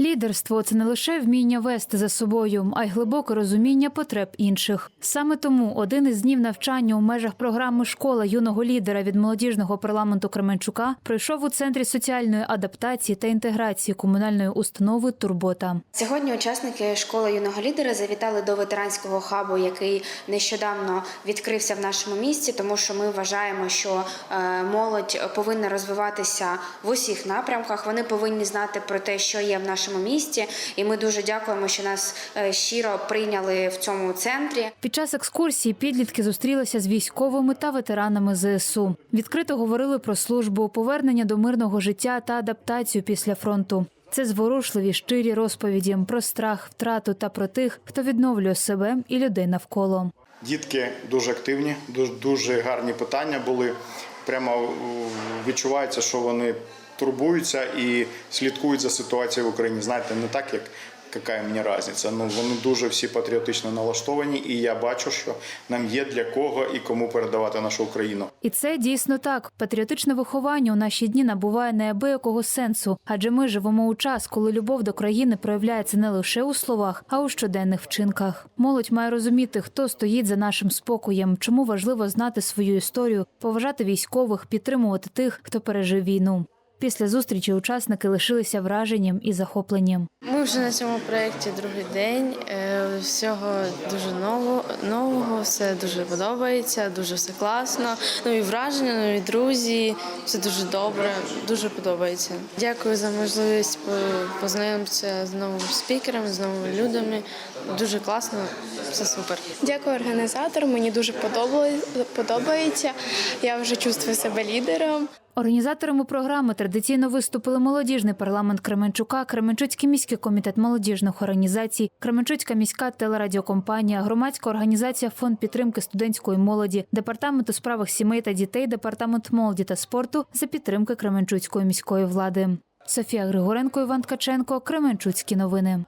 Лідерство це не лише вміння вести за собою, а й глибоке розуміння потреб інших. Саме тому один із днів навчання у межах програми Школа юного лідера від молодіжного парламенту Кременчука пройшов у центрі соціальної адаптації та інтеграції комунальної установи Турбота. Сьогодні учасники школи юного лідера завітали до ветеранського хабу, який нещодавно відкрився в нашому місті, тому що ми вважаємо, що е, молодь повинна розвиватися в усіх напрямках. Вони повинні знати про те, що є в нашому місті, і ми дуже дякуємо, що нас е, щиро прийняли в цьому центрі. Під час екскурсії підлітки зустрілися з військовими та ветеранами ЗСУ. Відкрито говорили про службу, повернення до мирного життя та адаптацію після фронту. Це зворушливі щирі розповіді про страх, втрату та про тих, хто відновлює себе і людей навколо. Дітки дуже активні, дуже, дуже гарні питання були. Прямо відчувається, що вони турбуються і слідкують за ситуацією в Україні. Знаєте, не так, як яка мені різниця. Ну вони дуже всі патріотично налаштовані, і я бачу, що нам є для кого і кому передавати нашу Україну. І це дійсно так. Патріотичне виховання у наші дні набуває неабиякого сенсу, адже ми живемо у час, коли любов до країни проявляється не лише у словах, а у щоденних вчинках. Молодь має розуміти, хто стоїть за нашим спокоєм, чому важливо знати свою історію, поважати військових, підтримувати тих, хто пережив війну. Після зустрічі учасники лишилися враженням і захопленням. Ми вже на цьому проєкті другий день. Е, Всього дуже нового, нового, все дуже подобається, дуже все класно. Нові враження, нові друзі, все дуже добре, дуже подобається. Дякую за можливість познайомитися з новими спікерами, з новими людьми. Дуже класно, все супер. Дякую організаторам. Мені дуже подобається. Я вже чувствую себе лідером. Організаторами програми традиційно виступили молодіжний парламент Кременчука, Кременчуцький міський комітет молодіжних організацій, Кременчуцька міська телерадіокомпанія, громадська організація Фонд підтримки студентської молоді, департамент у справах сімей та дітей, департамент молоді та спорту за підтримки Кременчуцької міської влади. Софія Григоренко, Іван Ткаченко, Кременчуцькі новини.